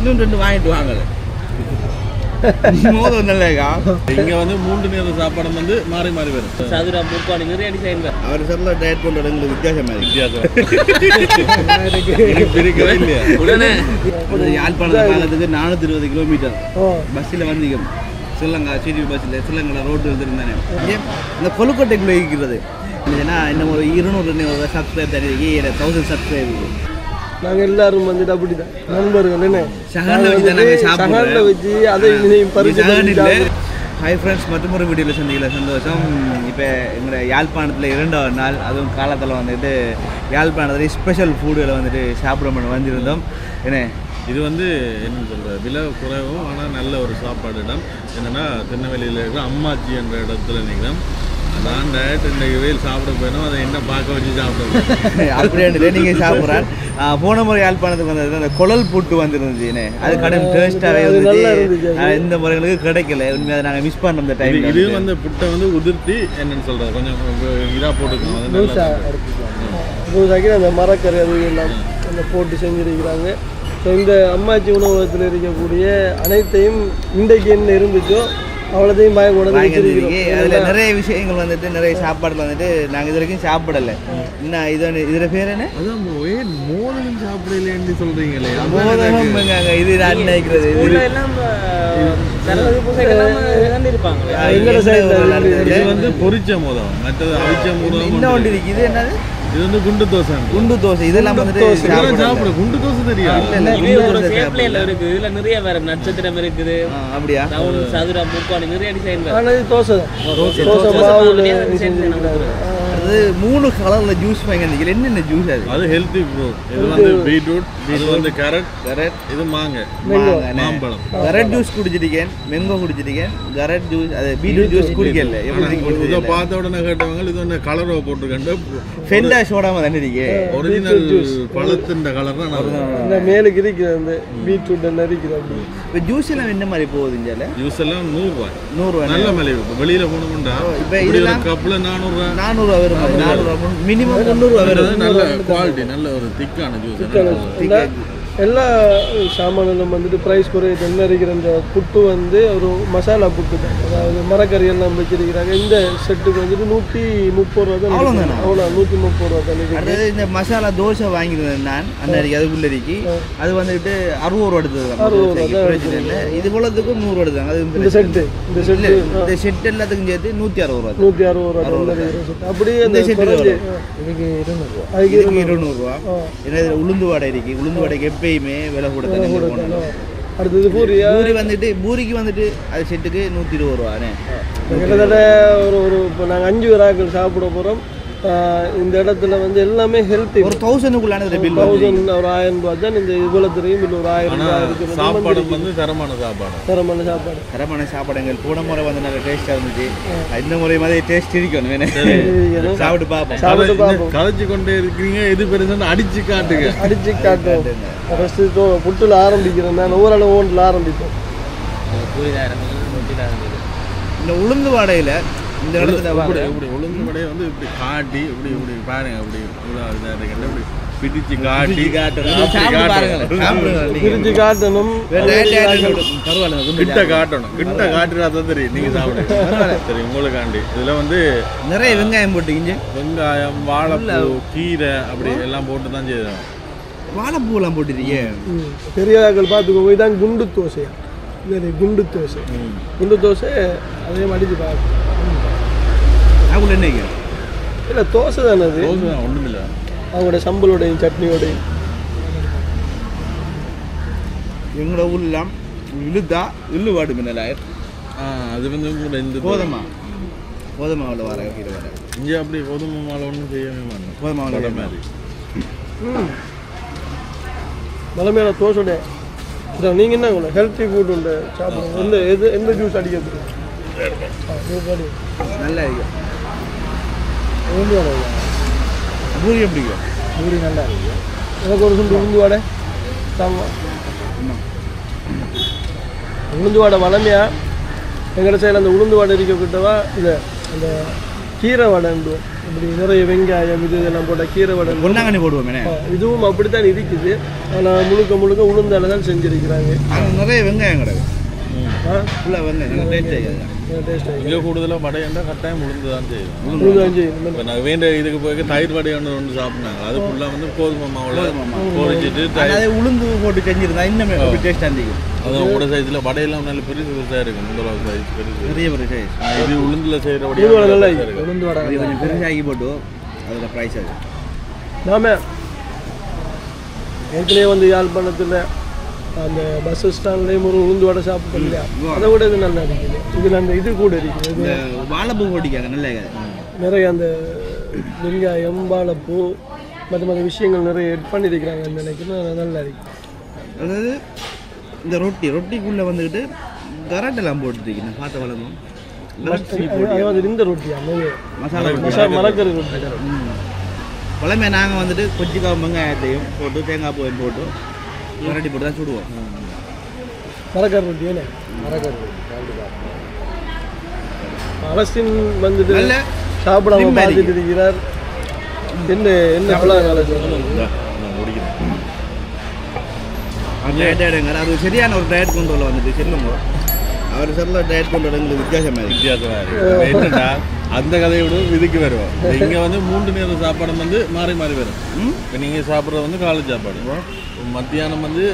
இன்னும் ரெண்டு வாங்கிட்டு வாங்கல. மோதம் நல்லக்கா இங்க வந்து மூன்று நேர சாப்பாடு வந்து மாறி மாறி வரும். சதுரா முக்காணி நிறைய டிசைன் அவர் சொல்ல டயட் பண்ணுறது எங்களுக்கு வித்தியாசம் வித்தியாசம். எனக்கு பிரிக்கவே இல்லையா? உடனே. யாழ்ப்பாணத்தை பார்க்கறதுக்கு நானூற்றி இருபது கிலோமீட்டர் பஸ்ஸில் வந்தீங்க ஸ்ரீலங்கா சிடி பஸ்ஸில் ஸ்ரீலங்கா ரோட்டு வந்துருந்தானே ஏன் இந்த கொழுக்கட்டைக்குள்ளே இருக்கிறது இல்லைன்னா இன்னும் ஒரு இருநூறு சப்ஸ்கிரைப் தருவீங்க தௌசண்ட் சப்ஸ்கிரைப் நாங்க எல்லாரும் வந்துட்டு அப்படிதான். நண்பர்கள் என்ன? சகன்ல வச்சு அதை சாப்பிடுறோம். ஹாய் ஃப்ரெண்ட்ஸ் மற்றும் ஒரு வீடியோவில் சந்திக்கல. சந்தோஷம். இப்போ எங்களோட யாழ்ப்பாணத்தில் இரண்டாவது நாள் அதுவும் காலத்தில் வந்துட்டு யாழ்ப்பாணத்தில் ஸ்பெஷல் ஃபுட்டுகளை வந்துட்டு சாப்பிட வந்திருந்தோம். என்ன? இது வந்து என்ன சொல்ற விலை குறைவும் ஆனால் நல்ல ஒரு சாப்பாடு இடம். என்னன்னா திருநெல்வேலியில் இருக்கிற அம்மாச்சி என்ற இடத்துல நிற்கிறோம் நான் டயட் இன்றைக்கு வெயில் சாப்பிட போயிடும் அதை என்ன பார்க்க வச்சு சாப்பிட அப்படின்ட்டு நீங்கள் சாப்பிட்றான் போன முறை யாழ்ப்பாணத்துக்கு வந்தது அந்த குழல் புட்டு வந்துருந்துச்சு என்ன அது கடும் டேஸ்ட்டாகவே இருந்துச்சு இந்த முறைகளுக்கு கிடைக்கல. உண்மையாக நாங்கள் மிஸ் பண்ணோம் இந்த டைம் இது வந்து. புட்டை வந்து உதிர்த்தி என்னன்னு சொல்றது கொஞ்சம் இதாக போட்டுக்கணும். தோசைக்கு அந்த மரக்கறி அது எல்லாம் அந்த போட்டு செஞ்சிருக்கிறாங்க. ஸோ இந்த அம்மாச்சி உணவகத்தில் இருக்கக்கூடிய அனைத்தையும் இன்றைக்கு என்ன இருந்துச்சோ கொண்டு வந்து வாங்கியிருக்கீங்க அதில் நிறைய விஷயங்கள் வந்துட்டு நிறைய சாப்பாடுல வந்துட்டு நாங்கள் இது வரைக்கும் சாப்பிடல. இன்னும் இது இதுல பேர் என்ன? அதான் ஏன் மோதனம் சாப்பிடலன்னு சொல்றீங்களே? அதான் மோதகம் இது நான் நினைக்கிறது இது எல்லாம் என்ன? இது வந்து பொரிச்ச மோதம் மற்றது அவிச்ச மோதம் இன்னும் ஒன்று இருக்கு இது என்னது? இது வந்து குண்டு தோசை குண்டு தோசை இதெல்லாம். சாப்பிட குண்டு தோசை தெரியும் இல்ல, இல்ல. இருக்குது இதுல நிறைய வேற நட்சத்திரம் இருக்குது ஆ, அப்படியா ரவுண்ட் சதுரா முக்காணி நிறைய டிசைன் ஆனால் இது தோசை தோசை. தோசை தோசை மாவுல அது மூணு கலர்ல ஜூஸ் வாங்கி நினைக்கிறேன் என்னென்ன ஜூஸ் அது? அது ஹெல்த்தி ஃப்ரூட் இது வந்து பீட்ரூட் இது வந்து கேரட் கரெக்ட் இது மாங்க. மாம்பழம். கரெக்ட் ஜூஸ் குடிச்சிருக்கேன் மெங்கோ குடிச்சிருக்கேன் கரெக்ட் ஜூஸ் அது பீட்ரூட் ஜூஸ் குடிக்கல. இதை பார்த்த உடனே கேட்டவங்க இது வந்து கலரை போட்டிருக்கேன் ஃபெண்டா சோடாம தானே இருக்கு? ஒரிஜினல் பழத்தின் கலர் தான் இந்த மேலுக்கு இருக்கிற அந்த பீட்ரூட் எல்லாம் இருக்கிற இப்போ ஜூஸ் எல்லாம் என்ன மாதிரி போகுதுஞ்சால ஜூஸ் எல்லாம் நூறுரூவாய். நூறுரூவா நல்ல மலிவு இப்போ வெளியில போனோம்னா இப்ப இதெல்லாம் கப்பில் நானூறுரூவா. நானூறுவா வரும். மினிமம் முந்நூறுவா வரும். நல்ல குவாலிட்டி நல்ல ஒரு திக்கான ஜூஸ் எல்லா சாமான்களும் வந்துட்டு ப்ரைஸ் குறையுது என்ன இருக்கிற இந்த புட்டு வந்து ஒரு மசாலா புட்டு தான். அதாவது மரக்கறி எல்லாம் வச்சிருக்கிறாங்க. இந்த செட்டுக்கு வந்துட்டு நூற்றி முப்பது ரூபா தான்? அவ்வளோ நூற்றி முப்பது ரூபா தான் இந்த மசாலா தோசை வாங்கியிருந்தேன் நான் அந்த அன்றைக்கி அதுக்குள்ள இருக்கு அது வந்துட்டு அறுபது ரூபா எடுத்தது அறுபது ரூபா இது போலத்துக்கும் நூறு எடுத்தாங்க. அது இந்த செட்டு இந்த. செட்டு இந்த செட் எல்லாத்துக்கும் சேர்த்து நூற்றி அறுபது ரூபா நூற்றி அறுபது ரூபா. அப்படியே இந்த அந்த செட்டு இதுக்கு இருநூறுவா அதுக்கு இதுக்கு இருநூறுவா. ஏன்னா உளுந்து வடை இருக்கு. உளுந்து வடைக்கு எப்பயுமே விலை கூட இங்க போனோம் அடுத்தது பூரியா? பூரி வந்துட்டு பூரிக்கு வந்துட்டு அது செட்டுக்கு நூற்றி இருபது ரூபாண்ணே. கிட்டத்தட்ட ஒரு ஒரு இப்போ நாங்கள் அஞ்சு பேராக்கள் சாப்பிட போகிறோம் இந்த இடத்துல வந்து எல்லாமே ஹெல்த்தி ஒரு தௌசண்ட்குள்ளான பில் வந்து தௌசண்ட் ஒரு ஆயிரம் ரூபாய். தான் இந்த இவ்வளோ தெரியும் இல்லை ஒரு ஆயிரம் ரூபாய் இருக்கு சாப்பாடு வந்து தரமான சாப்பாடு. தரமான சாப்பாடு. தரமான சாப்பாடுங்கள் போன முறை வந்து நல்ல டேஸ்ட்டாக இருந்துச்சு. இந்த முறை மாதிரி டேஸ்ட் இருக்கணும் வேணே. இருக்கணும். சாப்பிட்டு பார்ப்போம். சாப்பிட்டு பார்ப்போம். கதைச்சு கொண்டே இருக்கிறீங்க எது பெருசுன்னு அடிச்சு காட்டுங்க. அடிச்சு காட்டும் ஃபஸ்ட்டு புட்டில் ஆரம்பிக்கிறேன் நான் ஓரளவு ஓண்டில் ஆரம்பிப்போம். இந்த உளுந்து வாடையில் இந்த இடத்துல இப்படி. இப்படி ஒழுங்கு முறையை வந்து இப்படி காட்டி இப்படி இப்படி பாருங்க அப்படி இப்படி பிடிச்சு காட்டி பிடிச்சு காட்டணும். கிட்ட காட்டணும். கிட்ட காட்டுறா தான் தெரியும். நீங்க சாப்பிடுங்க. சரி உங்களுக்காண்டி. இதுல வந்து நிறைய வெங்காயம் போட்டுக்கிங்க. வெங்காயம் வாழைப்பூ கீரை அப்படி எல்லாம் போட்டு தான் செய்யணும். வாழைப்பூலாம் போட்டுருக்கீங்க ம். பெரிய ஆக்கள் பார்த்துக்கோங்க இதான் குண்டு தோசையா? குண்டு தோசை. குண்டு தோசை அதே அடிச்சு பார்க்க அதுக்குள்ள என்னங்க இல்லை தோசை தானே அது. தோசை ஒன்றும் இல்லை அவங்களோட சம்பளோடையும் சட்னியோடையும். எங்களோட ஊர்லாம் இழுத்தா இள்ளு வாடு மின்னலாயர் அது வந்து உங்களோட இந்த கோதமா. கோதமாவில் வர இது வர இங்கே அப்படி கோதுமை மாலை ஒன்றும் செய்யவே மாட்டோம். கோதுமாவில் வடை மாதிரி. ம். மலை தோசை இதான் நீங்கள் என்ன உங்களை ஹெல்த்தி ஃபுட் உண்டு? சாப்பிடுங்க. எந்த எது எந்த ஜூஸ் அடிக்கிறது நல்லா இருக்கு. உளுந்து வடை? பூரி எப்படிங்க பூரி நல்லா இருக்கு. எனக்கு ஒரு சுண்டு உளுந்து வடை தாங்க உளுந்து வடை வளமையா? எங்கட சைடில் அந்த உளுந்து வடை இருக்க கிட்டவா? இது அந்த கீரை வடைன்றோம் இப்படி நிறைய வெங்காயம் இது இதெல்லாம் போட்ட கீரை வடை பொன்னாங்கண்ணி போடுவோமே இதுவும் அப்படித்தான் இருக்குது. ஆனால் முழுக்க முழுக்க உளுந்தால தான் செஞ்சிருக்கிறாங்க. நிறைய வெங்காயம் கிடக்கு. கட்டாயம் உளுந்து தான் செய்யும் உளுந்தான் செய்யணும் இப்போ நான் வேண்டிய இதுக்கு போய் தயிர் வடை ஒன்று ஒன்று சாப்பிட்னாங்க. அது ஃபுல்லாக வந்து கோதுமை மாவில் பொரிச்சிட்டு தயிர். அதை உளுந்து போட்டு செஞ்சிருந்தா இன்னுமே அப்படி டேஸ்ட் இருந்திக்கும் அது உங்களோட சைஸில் வடையெல்லாம் நல்ல பெருசு பெருசாக இருக்கும். முதல்ல சைஸ் பெருசு பெரிய பெரிய சைஸ் ஆ, இது உளுந்துல செய்கிற வடையாக உளுந்து வடை கொஞ்சம் பெருசாகி போட்டு அதில் ப்ரைஸ் ஆகுது நாம ஏற்கனவே வந்து யாழ்ப்பாணத்தில் அந்த பஸ் ஸ்டாண்ட்லேயும் ஒரு உளுந்து வடை சாப்பிட்டோம் இல்லையா? அதை விட இது நல்லா இருக்குது. இதில் அந்த இது கூட இருக்குது. வாழைப்பூ போட்டிக்காங்க நல்லா நிறைய அந்த வெங்காயம் வாழைப்பூ மற்ற மற்ற விஷயங்கள் நிறைய எட் பண்ணியிருக்கிறாங்கன்னு நினைக்கிறேன் நல்லா இருக்கு. அதாவது இந்த ரொட்டி ரொட்டிக்குள்ளே வந்துக்கிட்டு கராட்டெல்லாம் போட்டுருக்கீங்க பார்த்த வளர்ந்தோம் அது வந்து இந்த ரொட்டியா? மசாலா ரொட்டி மசா மரக்கறி ரொட்டி. பழமை நாங்கள் வந்துட்டு கொச்சிக்காவும் வெங்காயத்தையும் போட்டு தேங்காய் பூவையும் போட்டு கரட்டி போட்டு தான் சுடுவோம் மரக்கறி ரொட்டி என்ன மரக்கறி அரசின் வந்துட்டு சாப்பிடாம. பார்த்துட்டு இருக்கிறார் என்ன என்ன அது சரியான ஒரு டயட் கொண்டு வந்துட்டு சொல்லுங்க அவர் சொல்ல டயட் கொண்டு வித்தியாசமாக இருக்கு என்னடா அந்த கதையை விட இதுக்கு வருவோம் இங்கே வந்து மூன்று நேரம் சாப்பாடு வந்து மாறி மாறி வரும். ம்? இப்போ நீங்கள் சாப்பிட்றது வந்து காலை சாப்பாடு. மத்தியானம் வந்து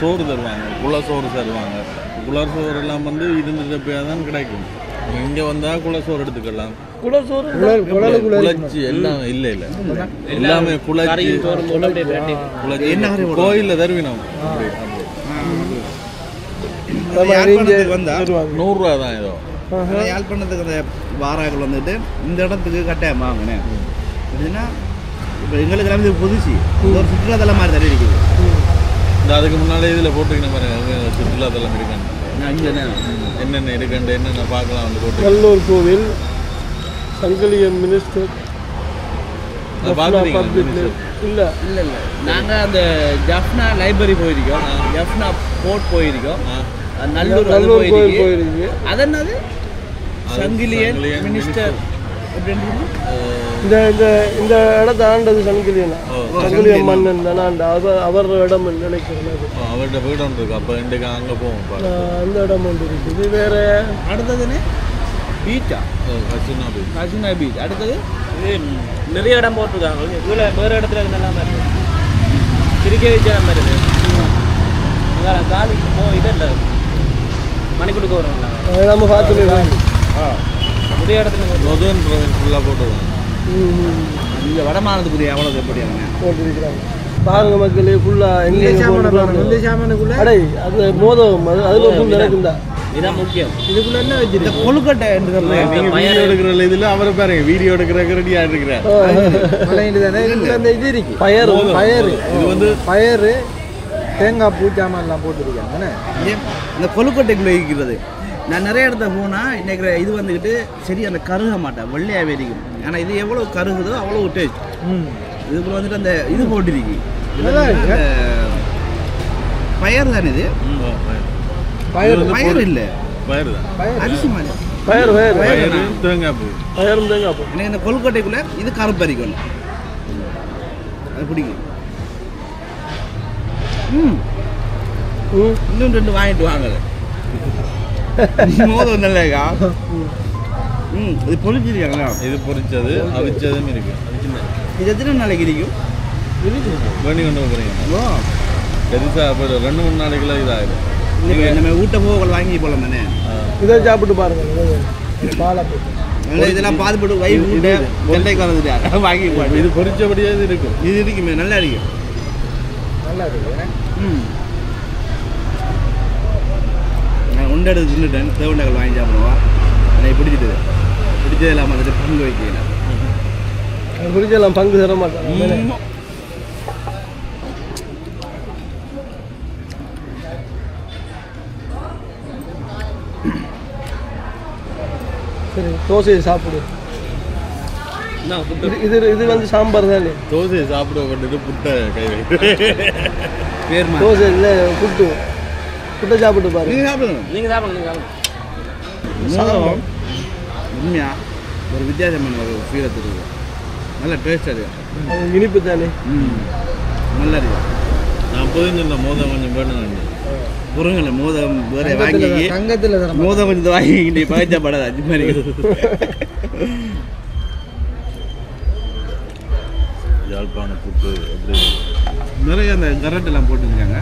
சோறு தருவாங்க. குல சோறு தருவாங்க. குலர் சோறு எல்லாம் வந்து இருந்துட்டு போய் தான் கிடைக்கும் இங்கே வந்தால் குல சோறு எடுத்துக்கலாம். குளசோறு குழச்சி எல்லாம் இல்லை இல்லை. எல்லாமே கறி போடுவாங்க? கோயிலில் தருவினோம். நூறுரூவா தான் ஏதோ. யாழ்ப்பாணத்துக்கு அந்த வாராக்கள் வந்துட்டு இந்த இடத்துக்கு கட்டாயம் வாங்கினேன். எப்படின்னா இப்போ எங்களுக்கு எல்லாம் இது புதுசு. இது ஒரு சுற்றுலாத்தலம் மாதிரி தள்ளி இருக்குது. இந்த அதுக்கு முன்னாலே இதில் போட்டுக்கின பாருங்க சுற்றுலாத்தலம் இங்கே என்னென்ன இருக்குண்டு என்னென்ன பார்க்கலாம் வந்து போட்டு நல்லூர் கோவில் சங்கிலியம் மினிஸ்டர் இல்லை இல்லை. இல்லை நாங்கள் அந்த ஜஃப்னா லைப்ரரி போயிருக்கோம். ஜஃப்னா போர்ட் போயிருக்கோம். நல்லூர் அது நல்லூர் கோவில் போயிருக்கு. போயிருக்கு. அது என்னது? சங்கிலியன் சங்கிலியன் மினிஸ்டர். இந்த இந்த இந்த இடத்த ஆண்டது சங்கிலியனா? சங்கிலியம் மன்னன் தானே ஆண்ட. அவர் அவர் இடம் நினைக்கிறேன் அவர்கிட்ட வீடு ஒன்று இருக்கு. அப்போ இன்றைக்கு அங்கே போவோம் அந்த இடம் ஒன்று இருக்குது வேற? அடுத்ததுன்னு பீச்சா ஹசினா பீச் கசினா பீச் அடுத்தது? நிறைய இடம் போட்டிருக்காங்க. இதில் வேறு இடத்துல நல்லா மாதிரி இருக்கு கிரிக்கெட் வச்ச மாதிரி இருக்கு அதான் காலி. போ இது இல்லை. மணிக்குடுக்க வரும் அதை நம்ம பார்த்துக்கலாம் நிறைய இடத்துல ப்ரொவின்ஸ் ஃபுல்லாக போட்டுருவாங்க இந்த வடமானத்துக்குரிய எவ்வளோ எப்படி போட்டிருக்கிறாங்க. பாருங்க மக்களே ஃபுல்லா எங்க சாமானுக்குள்ள. அடை அது மோதகம் அது அதுல ஃபுல் நடக்குந்தா இதுதான் முக்கியம். இதுக்குள்ள என்ன வச்சிருக்கு கொழுக்கட்டை வீடியோ எடுக்கிற இதில் அவரை பாருங்க வீடியோ எடுக்கிறக்கு ரெடியாக இருக்கிறார் அந்த இது இருக்கு. பயறு பயறு. இது வந்து பயறு தேங்காய் பூ சாமான்லாம் போட்டிருக்காங்க ஏன் இந்த கொழுக்கட்டைக்குள்ளே இருக்கிறது. நான் நிறைய இடத்த போனால் இன்னைக்கு இது வந்துக்கிட்டு சரி அந்த கருக மாட்டேன். வெள்ளையாகவே இருக்கும் ஆனால் இது எவ்வளோ கருகுதோ அவ்வளோ டேஸ்ட் இதுக்குள்ள வந்துட்டு அந்த இது போட்டிருக்கு. பயர் தானே இது? பயிர் பயர் இல்லை. பயிர் தான். அரிசி மாதிரி. பயறு. பயிர் தேங்காய் பூ. பயரும் தேங்காய் பூ. எனக்கு இந்த கொழுக்கட்டைக்குள்ள இது கருப்பரிக்கும் அது பிடிக்கும். ம். ம். இன்னும் ரெண்டு வாங்கிட்டு வாங்கல மோதம் நல்லக்கா ம் இது பொறிச்சிருக்காங்களா? இது பொரிச்சது அவிச்சதும் இருக்கு. இது எத்தனை நாளைக்கு இருக்கும் பண்ணி கொண்டு போகிறீங்க. ஓ. பெருசாக இப்போ ரெண்டு மூணு நாளைக்குள்ள இதாகிடும் நீங்கள் நம்ம போக வாங்கி போகலாம் தானே இதை சாப்பிட்டு பாருங்க. பாலை இதெல்லாம் பாதுபட்டு வயிறு வந்துட்டார் வாங்கி போடு இது பொரிச்சபடியே இது இருக்கும் இது இருக்குமே நல்லா இருக்கும் நல்லா இருக்கு. ம். உண்டை எடுத்து தின்னுட்டேன் தேவண்டகள் வாங்கி சாப்பிடுவா எனக்கு பிடிச்சிட்டு பிடிச்சது இல்லாமல் வந்துட்டு பங்கு வைக்கிறேன் எல்லாம் பங்கு தர மாட்டாங்க. ம். சரி தோசையை சாப்பிடு. இது இது வந்து சாம்பார் தானே? தோசையை சாப்பிட கொண்டு புட்டை கை வை தோசை இல்லை புட்டு. புட்டை சாப்பிட்டு பாரு. நீங்கள் சாப்பிடுங்க. நீங்கள் சாப்பிடுங்க நீங்கள் சாப்பிடுங்க. உண்மையா? ஒரு வித்தியாசமான ஒரு ஃபீலை தருது. நல்ல டேஸ்ட் அது. அது இனிப்பு தானே. ம். நல்லா இருக்கு நான் இந்த மோதம் கொஞ்சம் வேணும் முருங்கலை மோதம் வேற வாங்கி தங்கத்தில் மோதம் கொஞ்சம் வாங்கி பழச்சப்படாது அது மாதிரி யாழ்ப்பாண புட்டு எப்படி நிறைய அந்த கரண்ட் எல்லாம் போட்டுருக்காங்க.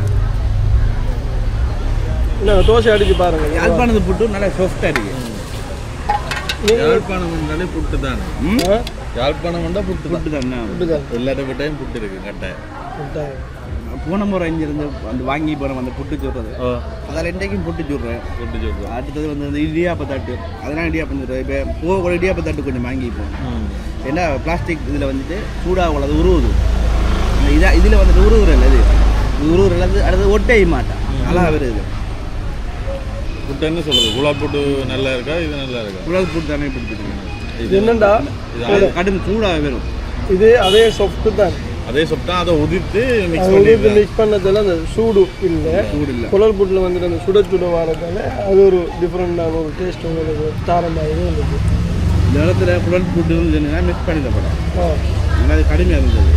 என்ன தோசை அடிச்சு பாருங்க. யாழ்ப்பாணத்து புட்டு நல்லா சாஃப்டாக இருக்கு. யாழ்ப்பாணம் என்றாலே புட்டு தானே? யாழ்ப்பாணம் வந்தா புட்டு தான். புட்டு தானே இப்படிதான். எல்லாத்த விட்டையும் புட்டு இருக்கு கட்டை இப்படிதான். போன முறை இங்கிருந்து அந்த வாங்கி போன அந்த புட்டு சொல்றது. ஓ அதில் இன்றைக்கும் புட்டு சொல்கிறேன் புட்டு சொல்லுவோம் அடுத்தது வந்து இந்த இடியாப்ப தட்டு. அதெல்லாம் இடியாப்பம் சொல்கிறேன் இப்போ போக கூட இடியாப்ப தட்டு கொஞ்சம் வாங்கிப்போம். ஏன்னா பிளாஸ்டிக் இதில் வந்துட்டு சூடாக உள்ளது உருவுது. இந்த இதா இதில் வந்துட்டு உருவுறல இது. இது உருவுறல அடுத்தது ஒட்டைய மாட்டான் அழகாக வருது. புட்டு என்ன சொல்றது. குலாப் புட்டு நல்லா இருக்கா? இது நல்லா இருக்கா? உலக புட்டு தானே பிடிச்சிருக்கீங்க. இது என்னண்டா? அது கடும் சூடாக வரும் இது அதே சொஃப்ட் தான். அதே சாப்பிட்டா அதை உதிர்த்து மிக்ஸ் பண்ணி மிக்ஸ் பண்ணதில் அந்த சூடு இல்லை. சூடு இல்லை குழல் புட்டில் வந்துட்டு அந்த சுட சுட வரதால அது ஒரு டிஃப்ரெண்டான ஒரு டேஸ்ட் உங்களுக்கு தாரமாக இருந்தது. இந்த இடத்துல குடல் புட்டு சொன்னா மிக்ஸ் பண்ணி படம் ஆ. ஆனால் அது கடுமையாக இருந்தது.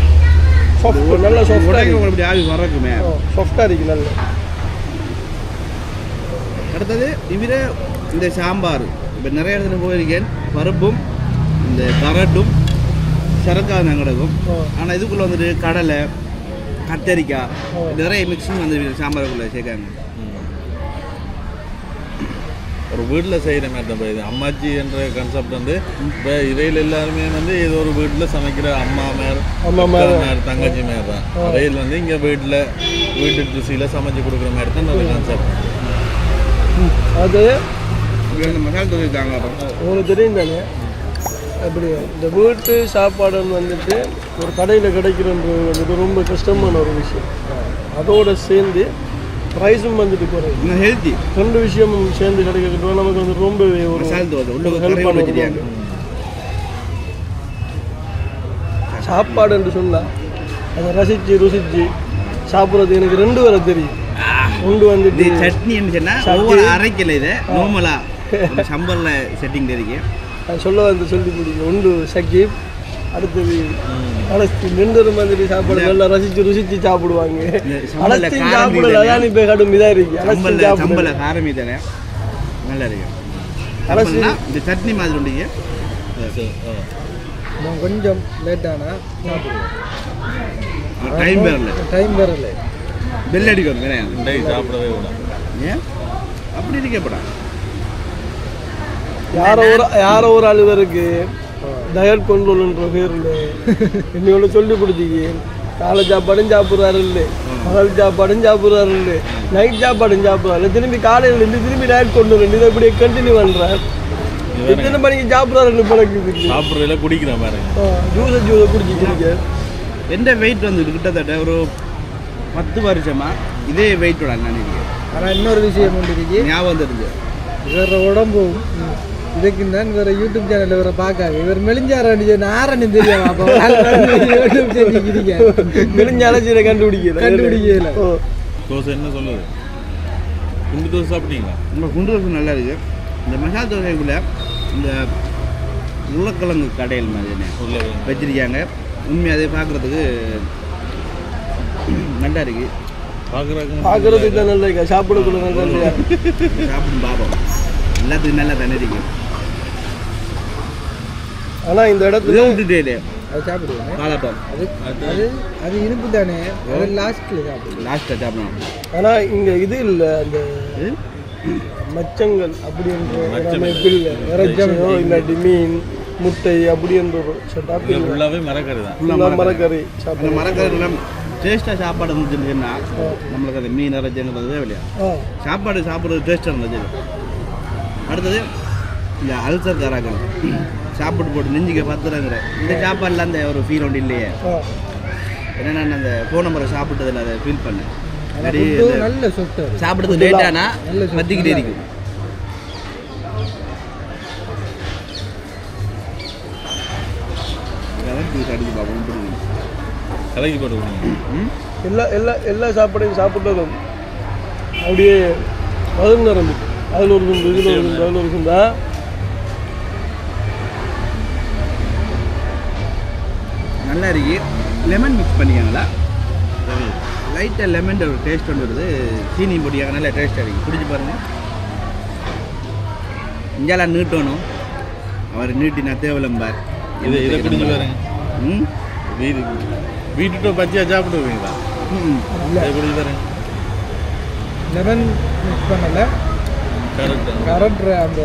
சாஃப்ட் நல்லா சாஃப்டாக ஆவி வரக்குமே சாஃப்டாக இருக்கு நல்ல. அடுத்தது இவர இந்த சாம்பார். இப்போ நிறைய இடத்துல போயிருக்கேன். பருப்பும் இந்த கரட்டும் சரக்காக கிடக்கும். ஆ. ஆனால் இதுக்குள்ளே வந்துட்டு கடலை கத்தரிக்காய். நிறைய மிக்சிங் வந்து சாம்பாருக்குள்ளே சேர்க்காங்க. ஒரு வீட்டில் செய்கிற மாதிரி தான் இது அம்மாச்சி என்ற கான்செப்ட் வந்து இப்போ இவையில் எல்லாருமே வந்து ஏதோ ஒரு வீட்டில் சமைக்கிற அம்மா மேர் அம்மா மேர். தங்கச்சி மேர் தான். அவையில் வந்து இங்கே வீட்டில் வீட்டு ருசியில் சமைச்சு கொடுக்குற மாதிரி தான் ஒரு கான்செப்ட் அது மசாலா இருக்காங்க அப்புறம் உங்களுக்கு தெரியும் தானே? அப்படி இந்த வீட்டு சாப்பாடுன்னு வந்துட்டு ஒரு கடையில் கிடைக்கிறது வந்துட்டு ரொம்ப கஷ்டமான ஒரு விஷயம். அதோட சேர்ந்து ப்ரைஸும் வந்துட்டு குறையும். ஹெல்த்தி ரெண்டு விஷயமும் சேர்ந்து கிடைக்கிறது நமக்கு வந்து ரொம்பவே ஒரு தோசை உள்ள ஒரு கறி help ஆன ஒரு வச்சிருக்காங்க சாப்பாடு என்று சொன்னால் அதை ரசித்து ருசித்து சாப்பிட்றது எனக்கு ரெண்டு வரை தெரியும். ஒன்று இது வந்துட்டு சட்னி என்ன சொன்னால் சட்னி. ஒவ்வொரு அரைக்கல இது நார்மலாக சம்பரில் செட்டிங் இருக்கு நான் சொல்ல வந்து சொல்லி பிடிக்கும் ஒன்று சக்கீப் அடுத்தது அலஸ்தீன் ரெண்டு மாதிரி சாப்பாடு நல்லா ரசித்து ருசித்து சாப்பிடுவாங்க. சம்பல்ல காரம் சாப்பிடல? அதான் இப்போ கடும் இதாக இருக்கு. சம்பல்ல சாப்பிடல. சம்பல காரமே தானே? நல்லா இருக்கு. சம்பல்னா இந்த சட்னி மாதிரி நான் கொஞ்சம் லேட்டானா சாப்பிடுவேன். டைம் வரல டைம் வரல பெல் அடிக்கும் இன்றைக்கு சாப்பிடவே கூடாது ஏன் அப்படி இருக்கப்படா யாரோ ஒரு யாரோ ஒரு அலுவருக்கு டயட் கண்ட்ரோல்ன்ற பேரில் என்னோட சொல்லி கொடுத்தீங்க காலை சாப்பாடும் சாப்பிட்றாரு இல்லை பகல் சாப்பாடும் சாப்பிட்றாரு இல்லை நைட் சாப்பாடும் சாப்பிட்றாரு திரும்பி காலையில் இருந்து திரும்பி டயட் கொண்டு வரேன் இதை இப்படியே கண்டினியூ பண்ணுறேன் எத்தனை மணிக்கு சாப்பிட்றாருன்னு பழக்குது சாப்பிட்றதுல குடிக்கிற பாருங்க ஜூஸை ஜூஸை குடிச்சிக்கிறீங்க எந்த வெயிட் வந்து கிட்டத்தட்ட ஒரு பத்து வருஷமா இதே வெயிட்டோட நினைக்கிறேன் ஆனால் இன்னொரு விஷயம் ஒன்று இருக்கு ஞாபகம் தெரிஞ்சு இவர உடம்பும் இதுக்கு தான் வேற யூடியூப் சேனல்ல இவரை பார்க்காது. இவர் மெலிஞ்சாரான்னு சொன்ன ஆரன்னு தெரியாம அப்போ யூடியூப் செஞ்சுக்கிறீங்க நெடுஞ்ச அலட்சியை கண்டுபிடிக்கல. கண்டுபிடிக்கல. ஓ. தோசை என்ன சொல்லுது? குண்டு தோசை சாப்பிட்டீங்களா? நம்ம குண்டு தோசை நல்லா இருக்கு. இந்த மசாலா தோசைக்குள்ள இந்த உருளைக்கிழங்கு கடையில் மாதிரி. வச்சிருக்காங்க. உண்மையாக அதை பார்க்குறதுக்கு நல்லா இருக்கு. பார்க்கறதுக்கு தான் நல்லா இருக்கா? சாப்பிடக்குள்ள நல்லா இல்லையா? சாப்பிடும் பாப்போம் எல்லாத்துக்கும் நல்லா தானே இருக்கு ஆனால் இந்த இடத்துல விட்டுட்டே அது சாப்பிடுவேன் காலப்பம். அது அது அது இனிப்பு தானே? அது லாஸ்ட்ல சாப்பிடுவேன் லாஸ்ட்டாக சாப்பிடணும் ஆனால் இங்கே இது இல்லை அந்த? மச்சங்கள் அப்படின்ற அமைப்பு இல்லை. இறைச்சியோ இல்லாட்டி மீன் முட்டை அப்படின்ற ஒரு செட்டப் இது இல்லை ஃபுல்லாகவே மரக்கறி தான். ஃபுல்லாக மரக்கறி. அந்த சாப்பிட மரக்கறிலாம் டேஸ்ட்டாக சாப்பாடு இருந்துச்சுன்னா நம்மளுக்கு அந்த மீன் இறைச்சிங்கிறது இல்லையா? சாப்பாடு சாப்பிட்றது டேஸ்ட்டாக இருந்துச்சு அடுத்தது இந்த அல்சர் காராக்கள் சாப்பிட்டு போட்டு நெஞ்சுக்க பத்துறங்கிற. இந்த சாப்பாடுல அந்த ஒரு ஃபீல் ஒன்று இல்லையே? ஏன்னா நான் அந்த போன முறை சாப்பிட்டதில் அதை ஃபீல் பண்ணேன். சாப்பிட்றது லேட்டானா. பத்திக்கிட்டே இருக்கும். கலக்கி போட்டு எல்லா எல்லா எல்லா சாப்பாடையும் சாப்பிட்டதும் அப்படியே பதில் நிரம்பிட்டு அதில் ஒரு துண்டு இதில் ஒரு துண்டு அதில் ஒரு துண்டா? நல்லா இருக்கு. லெமன் மிக்ஸ் பண்ணிக்காங்களா? சரி லைட்டாக லெமன் ஒரு டேஸ்ட் வருது. சீனி பொடியாக நல்ல டேஸ்ட்டாக இருக்குது குடிச்சு பாருங்க. இங்கெல்லாம் நீட்டணும். அவர் நீட்டினா தேவலம்பார். இது இதை குடிச்சு பாருங்க. ம்? வீடு வீட்டுட்டு பச்சையா சாப்பிடுவீங்களா. இதை குடிச்சு பாருங்க லெமன் மிக்ஸ் பண்ணல. கரண்ட் அந்த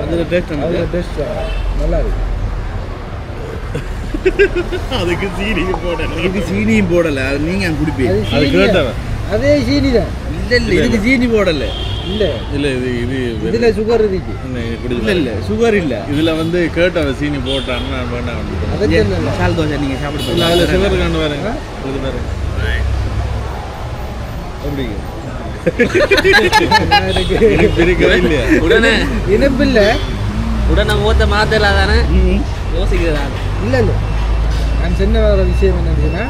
அதில் டேஸ்ட் அதில் வந்து டேஸ்ட் நல்லா இருக்கு. அதுக்கு சீனி போட்டேன் இதுக்கு சீனியும் போடலை. அது நீங்கள் குடிப்பீங்க. கேட்டவன். அதே சீனி தான் இல்லை இல்லை இதுக்கு சீனி போடலை. இல்லை. இல்ல இது இது இதில் சுகர் இருக்கு. இல்லை இல்லை சுகர் இல்லை. இதுல வந்து கேட்டவன் சீனி போட்டான்னு சொன்னல மசால் தோசை நீங்கள் இல்ல அதுல சுகர் கண்டு இது உடனே. இனிப்பில்லை உடனே மூத்த மாத்தலாம் தானே? ம். யோசிக்கிறதான் இல்லை இல்லை. நான் சொன்ன வேற விஷயம் என்னதுன்னா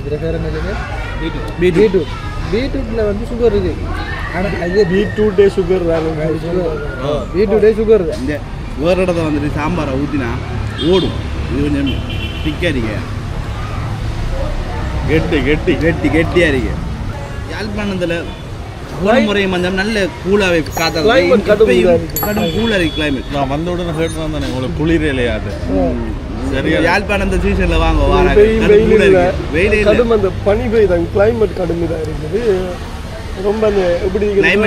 இதில் பேர் என்னது? பீட்ரூட். பீட்ரூட்டில் வந்து சுகர் இருக்கு. ஆனால் அது பீட்ரூட்டே சுகர் தானே பீட்ரூட்டே சுகர் இந்த வேறு இடத்த வந்துட்டு சாம்பாரை ஊற்றினா ஓடும். இது கொஞ்சம் திக்காக இருக்கு. கெட்டி கெட்டி. கெட்டி கெட்டியாக இருக்கு. யாழ்ப்பாணத்தில் ஒரு முறை வந்தோம் நல்ல கூலாகவே காத்தா கடும் இதா இருக்கு. கடும் கூலாக இருக்கு கிளைமேட் நான் வந்த உடனே கேட்டு தானே உங்களுக்கு குளிர் இல்லையாது சரியா யாழ்ப்பாணம் இந்த சீசனில் வாங்க வாராங்க வெயில் கடும் வெயில் கூலா இல்லை. இருக்கு வெயிலே இல்லை. கடும் அந்த பனி பெய்தாங்க கிளைமேட் கடும் இதாக இருக்குது. ரொம்ப அந்த எப்படி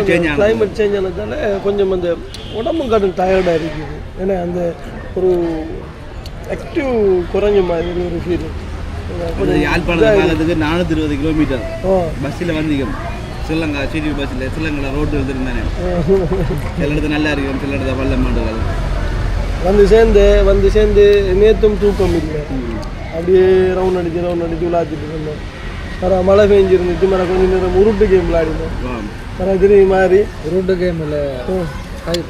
change ஆனது. கிளைமேட் சேஞ்ச் ஆனதால கொஞ்சம் அந்த உடம்பும் கடும் டயர்டாக இருக்குது. ஏன்னா அந்த ஒரு ஆக்டிவ் குறைஞ்ச மாதிரி ஒரு ஃபீல் அது யாழ்ப்பாணத்தை பார்க்கறதுக்கு நானூற்றி இருபது கிலோமீட்டர் ஓ பஸ்ஸில் வந்திக்கும் ஸ்ரீலங்கா சிடி பஸ்ஸில் ஸ்ரீலங்கா ரோட்டு வந்துருந்தானே. சில இடத்துல நல்லா இருக்கும் சில இடத்துல பள்ள மாட்டுகள் வந்து சேர்ந்து வந்து சேர்ந்து நேத்தும் தூக்கம் இல்லை. அப்படியே ரவுண்ட் அடிச்சு ரவுண்ட் அடிச்சு விளாச்சிட்டு இருந்தோம். வர மழை பெஞ்சிருந்துச்சு. மர கொஞ்ச நேரம் உருட்டு கேம் விளையாடினோம். வர திரும்பி மாறி. ரூட்டு கேமில்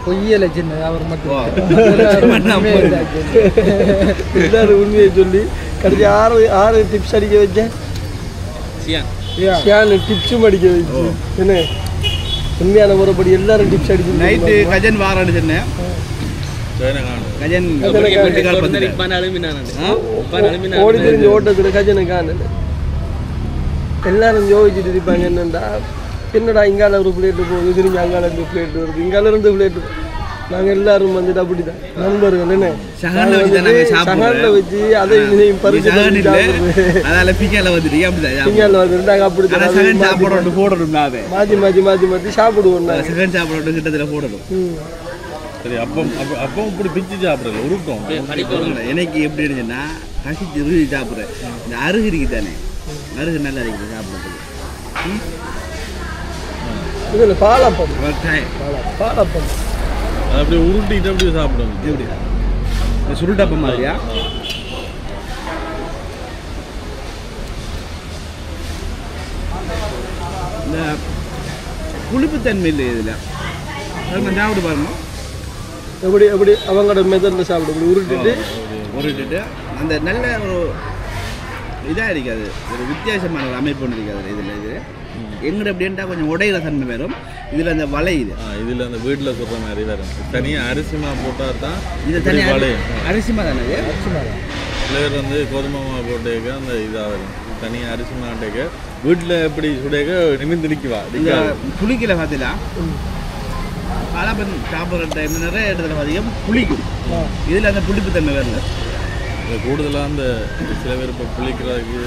பொய்யலை சின்ன அவர் மட்டும். எல்லாரும் உண்மையை சொல்லி. கடைசி ஆறு ஆறு டிப்ஸ் அடிக்க வச்சேன். டிப்ஸும் அடிக்க வச்சு. என்ன? உண்மையான முறைப்படி எல்லாரும் டிப்ஸ் அடிச்சு நைட்டு கஜன் வாரான்னு சொன்னேன். ஓடி தெரிஞ்ச ஓட்டத்துல கஜனை காணல எல்லாரும் யோசிச்சுட்டு இருப்பாங்க என்னண்டா? என்னடா இங்கால ஒரு பிளேட்டு போகுது திரும்பி அங்கால இருந்து பிளேட் வருது. இங்கால இருந்து பிளேட் நாங்க எல்லாரும் வந்துட்டு அப்படிதான். நண்பர்கள் என்ன? சகன்ல வச்சு அதை இதையும் பறிச்சு அப்படிதான் சாப்பிடுவோம். இங்கால வந்துட்டு நாங்க அப்படி ஆனா சகன் சாப்பிடணும் போடணும் மாற்றி மாற்றி மாற்றி மாற்றி சாப்பிடுவோம் சகன் சாப்பிடணும் கிட்டத்தில் போடணும். சரி அப்போ அப்போ அப்போ இப்படி பிச்சு சாப்பிடல உருட்டும். எனக்கு எப்படி இருந்துச்சுன்னா கசிச்சு ருசி சாப்பிட்றேன். இந்த அருகு இருக்கு தானே அருகு நல்லா இருக்குது சாப்பிட்றதுக்கு. ம்? இதுல பாலப்பம். அது அப்படியே உருட்டிட்டு அப்படியே சாப்பிடணும் எப்படி? இந்த சுருட்டப்பம் மாதிரியா இந்த புளிப்புத்தன்மை இல்லை இதில்? சாப்பிட்டு பாருங்க. எப்படி எப்படி அவங்களோட மெதடில் சாப்பிடும் இப்படி உருட்டிட்டு? உருட்டுட்டு. அந்த நல்ல ஒரு இதாக இருக்காது. ஒரு வித்தியாசமான ஒரு அமைப்பு ஒன்று இருக்காது இதில் இது. எங்கிட்ட அப்படின்ட்டா கொஞ்சம் உடையிற தன்மை வரும். இதில் அந்த வலை இது. இதில் அந்த வீட்டில் சொல்கிற மாதிரி வரும் தனியாக அரிசி மாவு போட்டால் தான் இது தனியாக வளையும் அரிசி தானே இது? சில பேர் வந்து கோதுமை மாவு போட்டேக்க அந்த இதாக வரும் தனியாக அரிசி மாட்டேக்க வீட்டில் எப்படி சுடேக்க நிமிந்து நிற்குவா புளிக்கல பார்த்தீங்களா பலாப்பன் சாப்பிட்ற டைம் நிறைய இடத்துல பார்த்தீங்கன்னா புளிக்கும். இதில் அந்த புளிப்புத்தன்மை வரல இது கூடுதலாக அந்த சில பேர் இப்போ புளிக்கிறதுக்கு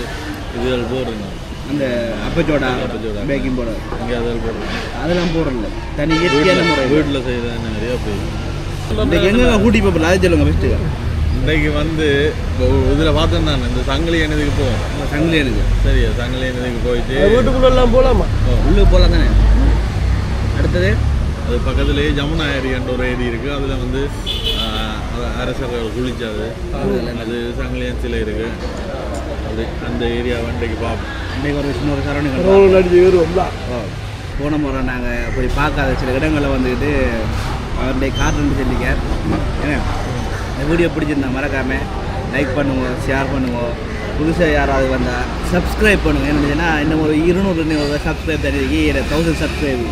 இதுகள் போடுறீங்க. அந்த அப்பச்சோடா அப்பச்சோடா. பேக்கிங் பவுடர் இங்கே அதில் போடுறீங்க. அதெல்லாம் போடுறல தனி இயற்கையான முறை. வீட்டில் செய்கிற நிறைய போயிடும் இன்றைக்கு எங்கே கூட்டி போகல அதை சொல்லுங்க ஃபஸ்ட்டு இன்றைக்கு வந்து இதில் பார்த்தேன் நான் இந்த சங்கிலி எனதுக்கு போவோம் சங்கிலி எனக்கு சரியா சங்கிலி எனதுக்கு போயிட்டு வீட்டுக்குள்ள எல்லாம் போலாமா? உள்ளே போகலாம் தானே அடுத்தது? அது பக்கத்துலேயே ஜமுனா ஏரியான்ற ஒரு ஏரி இருக்குது அதில் வந்து அரசர்கள் குளிச்சாது. அது சங்கிலியன் சிலை இருக்குது அது அந்த ஏரியா இன்றைக்கு பார்ப்போம் இன்றைக்கு ஒரு சின்ன ஒரு ஓ போன முறை நாங்கள் போய் பார்க்காத சில இடங்களில் வந்துக்கிட்டு அவருடைய கார்டுன்னு சொல்லிக்கார் ஏன்னா இந்த வீடியோ பிடிச்சிருந்தா மறக்காமல் லைக் பண்ணுங்க ஷேர் பண்ணுங்க. புதுசாக யாராவது வந்தால் சப்ஸ்கிரைப் பண்ணுங்க. என்னச்சுன்னா இன்னும் ஒரு இருநூறு இன்னும் சப்ஸ்கிரைப் தருவீங்க. தௌசண்ட் சப்ஸ்கிரைப்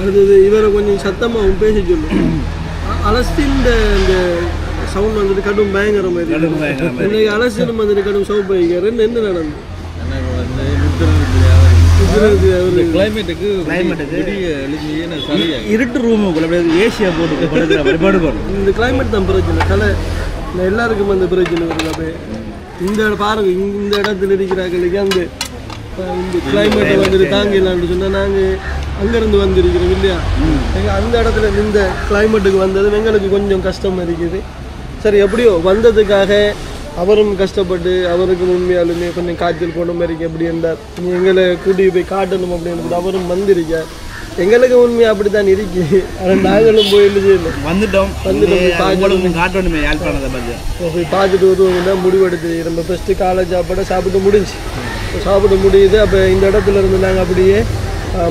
அடுத்தது இவரை கொஞ்சம் சத்தமாகவும் பேச சொல்லு. அ- அலஸ்தீன் இந்த சவுண்ட் வந்துட்டு கடும் பயங்கரமாக இருக்கு கடும் பயங்கரமா இன்னைக்கு அரசியலும் வந்துட்டு கடும் சவுண்ட் பயங்கரம் என்ன நடந்து? எனக்கு வந்து நிறுத்துறது குஜராத் கிளைமேட்டுக்கு Climate-க்கு விடிய எழுதியே நான் சரியா இருட்டு ரூமுக்குள்ள ஏசியா போட்டு இந்த கிளைமேட் தான் பிரச்சனை. கலை இந்த எல்லாருக்கும் அந்த பிரச்சனை வருது அப்படியே. இந்த பாருங்க இந்த இடத்துல இருக்கிறாங்களுக்கு அந்த இந்த கிளைமேட்டை வந்துட்டு தாங்கிடலாம்னு சொன்னால் நாங்கள் அங்கேருந்து வந்திருக்கிறோம் இல்லையா? எங்கள் அந்த இடத்துல இந்த கிளைமேட்டுக்கு வந்தது எங்களுக்கு கொஞ்சம் கஷ்டமாக இருக்குது. சரி எப்படியோ வந்ததுக்காக அவரும் கஷ்டப்பட்டு அவருக்கு உண்மையாலுமே கொஞ்சம் காய்ச்சல் போன மாதிரி இருக்கு எப்படி இருந்தார் நீ எங்களை கூட்டிட்டு போய் காட்டணும் அப்படின்னு அவரும் வந்திருக்கார். எங்களுக்கு உண்மை அப்படித்தான் இருக்கு. ஆனால் நாங்களும் போய் வந்துட்டோம். வந்துட்டோம், காட்டணுமே யாழ்ப்பாணத்தை போய் பார்த்துட்டு வருவோம் தான் முடிவெடுத்து நம்ம ஃபஸ்ட்டு காலை சாப்பாடை சாப்பிட்டு முடிஞ்சு. சாப்பிட முடியுது. அப்போ இந்த இடத்துல இருந்து நாங்கள் அப்படியே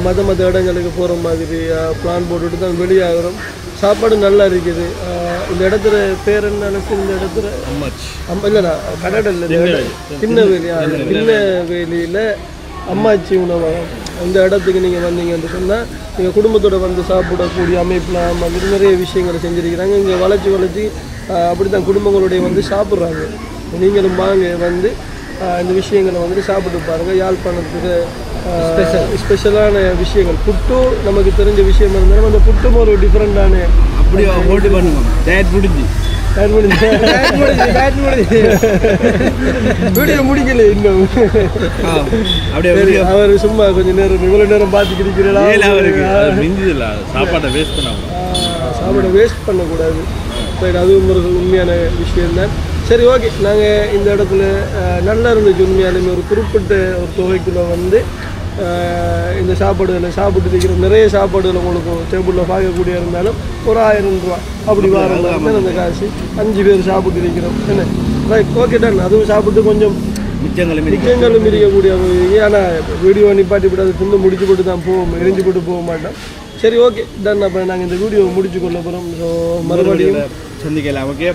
மற்ற மற்ற இடங்களுக்கு போகிற மாதிரி பிளான் போட்டுட்டு தான் வெளியாகிறோம். சாப்பாடு நல்லா இருக்குது. இந்த இடத்துல பேர் என்ன நினைச்சு இந்த இடத்துல? அம்மா இல்லைண்ணா கடடல் கிண்ணவேலி கிண்ணவேலியில் அம்மாச்சி உணவகம். அந்த இடத்துக்கு நீங்கள் வந்தீங்கன்னு சொன்னால் நீங்கள் குடும்பத்தோட வந்து சாப்பிடக்கூடிய அமைப்புலாம் மாதிரி நிறைய விஷயங்களை செஞ்சுருக்கிறாங்க. இங்கே வளைச்சி வளைச்சி அப்படி தான் குடும்பங்களுடைய வந்து சாப்பிட்றாங்க. நீங்களும் வாங்க வந்து இந்த விஷயங்களை வந்துட்டு சாப்பிட்டு பாருங்கள் யாழ்ப்பாணத்துக்கு ஸ்பெஷல் ஸ்பெஷலான விஷயங்கள். புட்டு நமக்கு தெரிஞ்ச விஷயம் இருந்தாலும் அந்த புட்டும் ஒரு டிஃப்ரெண்டான அப்படியே ஓட்டு பண்ணுவோம் டயட் முடிஞ்சு தயார் பண்ணி வீடியோ முடிக்கல இன்னும். ஆ, அப்படியே அவர் சும்மா கொஞ்ச நேரம் இவ்வளவு நேரம் பார்த்துக்கிறீங்களா ஏழு அவருக்கு. மிஞ்சுதில்ல சாப்பாட்டை வேஸ்ட் பண்ணாம. சாப்பாடை வேஸ்ட் பண்ணக்கூடாது. சரி அதுவும் ஒரு உண்மையான விஷயம்தான் சரி ஓகே நாங்கள் இந்த இடத்துல நல்லா இருந்துச்சு உண்மையாலுமே ஒரு குறிப்பிட்ட ஒரு தொகைக்குள்ள வந்து இந்த சாப்பாடுகளை சாப்பிட்டு இருக்கிற நிறைய சாப்பாடுகள் உங்களுக்கு டேபிளில் பார்க்கக்கூடிய இருந்தாலும் ஒரு ஆயிரம் ரூபா. அப்படி வர அந்த காசு அஞ்சு பேர் சாப்பிட்டு இருக்கிறோம் என்ன? ரைட் ஓகே டன் அதுவும் சாப்பிட்டு கொஞ்சம் மிச்சங்களும் இருக்கு. நிச்சயங்களும் இருக்கக்கூடிய ஏன்னா வீடியோ நிப்பாட்டி விட்டு அதை தின்னு முடிச்சு போட்டு தான் போவோம் எரிஞ்சு போட்டு போக மாட்டோம். சரி ஓகே டன் அப்போ நாங்கள் இந்த வீடியோ முடிச்சு கொள்ள போகிறோம் ஸோ மறுபடியும் சந்திக்கலாம் ஓகே